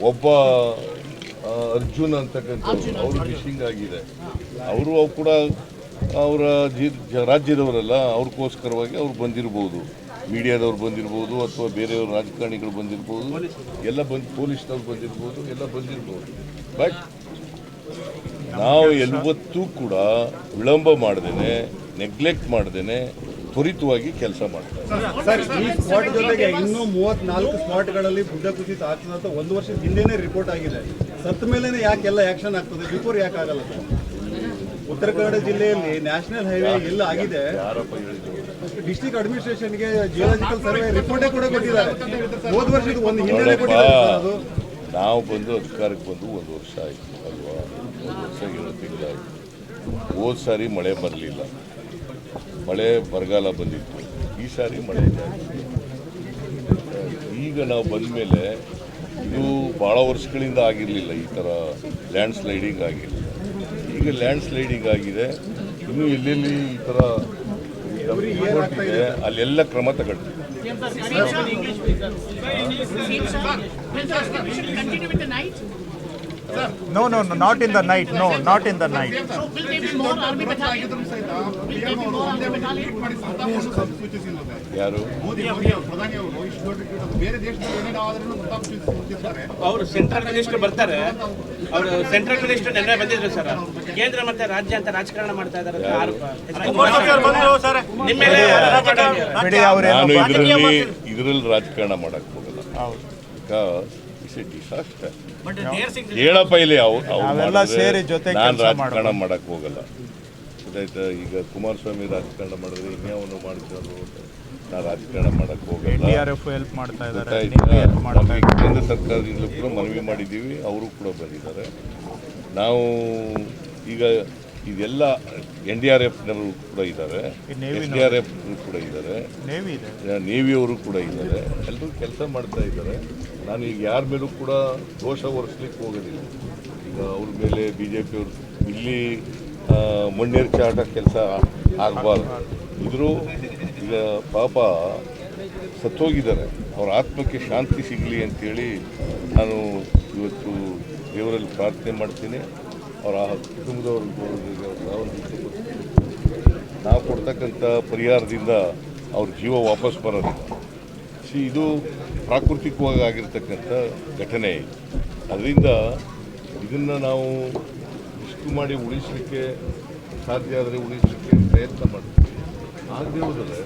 ಒಬ್ಬ ಅರ್ಜುನ್ ಅಂತಕ್ಕಂಥ ಅವರು ಮಿಸ್ಸಿಂಗ್ ಆಗಿದೆ. ಅವರು ಕೂಡ ಅವರ ಜಿ ಜ- ರಾಜ್ಯದವರಲ್ಲ ಅವ್ರಿಗೋಸ್ಕರವಾಗಿ ಅವ್ರು ಬಂದಿರ್ಬೋದು. ಮೀಡಿಯಾದವ್ರು ಬಂದಿರ್ಬೋದು ಅಥವಾ ಬೇರೆಯವ್ರ ರಾಜಕಾರಣಿಗಳು ಬಂದಿರ್ಬೋದು. ಎಲ್ಲ ಬಂದು ಪೊಲೀಸ್ನವ್ರು ಬಂದಿರ್ಬೋದು ಎಲ್ಲ ಬಂದಿರ್ಬೋದು. ಬಟ್ ನಾವು ಎಲ್ಲವತ್ತೂ ಕೂಡ ವಿಳಂಬ ಮಾಡ್ದೇನೆ ನೆಗ್ಲೆಕ್ಟ್ ಮಾಡ್ದೇನೆ ತ್ವರಿತವಾಗಿ ಕೆಲಸ ಮಾಡ್ತಾರೆ. ಸರ್ ಈ ಸ್ಪಾಟ್ ಜೊತೆಗೆ ಇನ್ನೂ ಮೂವತ್ನಾಲ್ಕು ಸ್ಪಾಟ್ಗಳಲ್ಲಿ ಗುಡ್ಡ ಕುಸಿತ ಆಗ್ತದೆ ಅಂತ ಒಂದು ವರ್ಷದ ಹಿಂದೆನೇ ರಿಪೋರ್ಟ್ ಆಗಿದೆ. ಸತ್ತ ಮೇಲೆ ಯಾಕೆಲ್ಲ ಆಕ್ಷನ್ ಆಗ್ತದೆ? ಬಿಫೋರ್ ಯಾಕೆ ಆಗಲ್ಲ ಸರ್? ಉತ್ತರ ಕನ್ನಡ ಜಿಲ್ಲೆಯಲ್ಲಿ ನ್ಯಾಷನಲ್ ಹೈವೇ ಎಲ್ಲ ಆಗಿದೆ. ಡಿಸ್ಟ್ರಿಕ್ಟ್ ಅಡ್ಮಿನಿಸ್ಟ್ರೇಷನ್ಗೆ ಜಿಯೋಲಾಜಿಕಲ್ ಸರ್ವೆ ರಿಪೋರ್ಟೇ ಕೂಡ ಕೊಟ್ಟಿದ್ದಾರೆ. ಹೋದ ವರ್ಷದ ಒಂದು ಹಿನ್ನೆಲೆ ಕೊಟ್ಟಿದ್ದಾರೆ ನಾವು ಬಂದು ಅಧಿಕಾರಕ್ಕೆ ಬಂದು ಒಂದು ವರ್ಷ ಆಯಿತು ಅಲ್ವಾ? ಒಂದು ವರ್ಷ ಏಳು ತಿಂಗಳಾಯಿತು. ಹೋದ ಸಾರಿ ಮಳೆ ಬರಲಿಲ್ಲ. ಮಳೆ ಬರಗಾಲ ಬಂದಿತ್ತು ಈ ಸಾರಿ ಮಳೆ ಜಾಸ್ತಿ ಈಗ ನಾವು ಬಂದ ಮೇಲೆ ಇದು ಭಾಳ ವರ್ಷಗಳಿಂದ ಆಗಿರಲಿಲ್ಲ ಈ ಥರ ಲ್ಯಾಂಡ್ ಸ್ಲೈಡಿಂಗ್ ಆಗಿರಲಿಲ್ಲ ಈಗ ಲ್ಯಾಂಡ್ ಸ್ಲೈಡಿಂಗ್ ಆಗಿದೆ ಇನ್ನೂ ಎಲ್ಲೆಲ್ಲಿ ಈ ಥರ ಇದೆ ಅಲ್ಲೆಲ್ಲ ಕ್ರಮ ತಗೊಳ್ತೀವಿ We should continue with the night. No, no, no, not in the night. No, not in the night. So will there be more army battalions? Will there be more army battalions? ಯಾರು ಅವರು central minister ಬರ್ತಾರೆ ಅವರು central minister ನೆನ್ನೆ ಬಂದಿದ್ರು sir ಕೇಂದ್ರ ಮತ್ತೆ ರಾಜ್ಯ ಅಂತ ರಾಜಕಾರಣ ಮಾಡ್ತಾ ಇದ್ದಾರೆ ನಾನು ಇದರಲ್ಲಿ ಇದರಲ್ಲಿ ರಾಜಕಾರಣ ಮಾಡಕ್ ಹೋಗಲ್ಲ ಇಟ್ಸ್ ಎ ಅಷ್ಟೇ ಹೇಳಪ್ಪ ಇಲ್ಲಿ ಅವು ಅವು ನಾವೆಲ್ಲ ಮಾಡಿದ್ರೆ ಸೇರಿ ಜೊತೆ ನಾನು ರಾಜಕಾರಣ ಮಾಡಕ್ ಹೋಗಲ್ಲ. ಗೊತ್ತಾಯ್ತಾ ಈಗ ಕುಮಾರಸ್ವಾಮಿ ರಾಜಕಾರಣ ಮಾಡಿದ್ರೆ ಇನ್ಯಾವನು ಮಾಡಿದ್ರು ನಾನು ರಾಜಕಾರಣ ಮಾಡಕ್ ಹೋಗಲ್ಲ. ಕೇಂದ್ರ ಸರ್ಕಾರದಿಂದಲೂ ಕೂಡ ಮನವಿ ಮಾಡಿದ್ದೀವಿ ಅವರು ಕೂಡ ಬಂದಿದ್ದಾರೆ. ನಾವು ಈಗ ಇದೆಲ್ಲ ಎನ್ ಡಿ ಆರ್ ಎಫ್ನವರು ಕೂಡ ಇದ್ದಾರೆ. ಎನ್ ಡಿ ಆರ್ ಎಫ್ ಕೂಡ ಇದ್ದಾರೆ. ನೇವಿ ಇದೆ. ನೇವಿಯವರು ಕೂಡ ಇದ್ದಾರೆ. ಎಲ್ಲರೂ ಕೆಲಸ ಮಾಡ್ತಾ ಇದ್ದಾರೆ. ನಾನು ಈಗ ಯಾರ ಮೇಲೂ ಕೂಡ ದೋಷ ಹೊರಿಸ್ಲಿಕ್ಕೆ ಹೋಗೋದಿಲ್ಲ. ಈಗ ಅವ್ರ ಮೇಲೆ ಬಿ ಜೆ ಪಿಯವರು ಇಲ್ಲಿ ಆ, ಚಾಟ ಕೆಲಸ ಆಗಬಾರ್ದು. ಇದ್ರು ಈಗ ಪಾಪ ಸತ್ತೋಗಿದ್ದಾರೆ. ಅವ್ರ ಆತ್ಮಕ್ಕೆ ಶಾಂತಿ ಸಿಗಲಿ ಅಂತೇಳಿ ನಾನು ಇವತ್ತು ದೇವರಲ್ಲಿ ಪ್ರಾರ್ಥನೆ ಮಾಡ್ತೀನಿ. ಅವರ ಕುಟುಂಬದವ್ರಿಗೆ ನಾವು ಕೊಡ್ತಕ್ಕಂಥ ಪರಿಹಾರದಿಂದ ಅವ್ರ ಜೀವ ವಾಪಸ್ ಬರೋದಿಲ್ಲ. ಸಿ ಇದು ಪ್ರಾಕೃತಿಕವಾಗಿ ಆಗಿರ್ತಕ್ಕಂಥ ಘಟನೆ ಅದರಿಂದ ಇದನ್ನು ನಾವು ಇಷ್ಟು ಮಾಡಿ ಉಳಿಸಲಿಕ್ಕೆ ಸಾಧ್ಯ ಆದರೆ ಉಳಿಸಲಿಕ್ಕೆ ಪ್ರಯತ್ನ ಮಾಡ್ತೀವಿ. ಆಗದೆ ಹೋದರೆ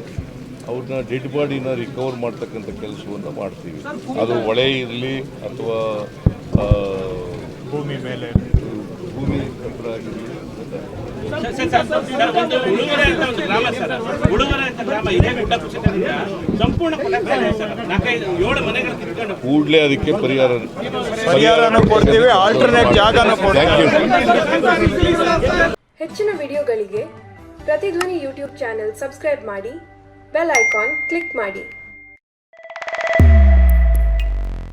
ಅವ್ರನ್ನ ಡೆಡ್ ಬಾಡಿನ ರಿಕವರ್ ಮಾಡ್ತಕ್ಕಂಥ ಕೆಲಸವನ್ನು ಮಾಡ್ತೀವಿ. ಅದು ಹೊಳೆ ಇರಲಿ ಅಥವಾ ಭೂಮಿ ಮೇಲೆ. ಕೂಡಲೇ ಅದಕ್ಕೆ ಪರಿಹಾರ ಪರಿಹಾರನೂ ಕೊಡ್ತೀವಿ ಆಲ್ಟರ್ನೇಟ್ ಜಾಗನೂ ಕೊಡ್ತೀವಿ. ಹೆಚ್ಚಿನ ವಿಡಿಯೋಗಳಿಗೆ ಪ್ರತಿಧ್ವನಿ ಯೂಟ್ಯೂಬ್ ಚಾನೆಲ್ ಸಬ್ಸ್ಕ್ರೈಬ್ ಮಾಡಿ ಬೆಲ್ ಐಕಾನ್ ಕ್ಲಿಕ್ ಮಾಡಿ.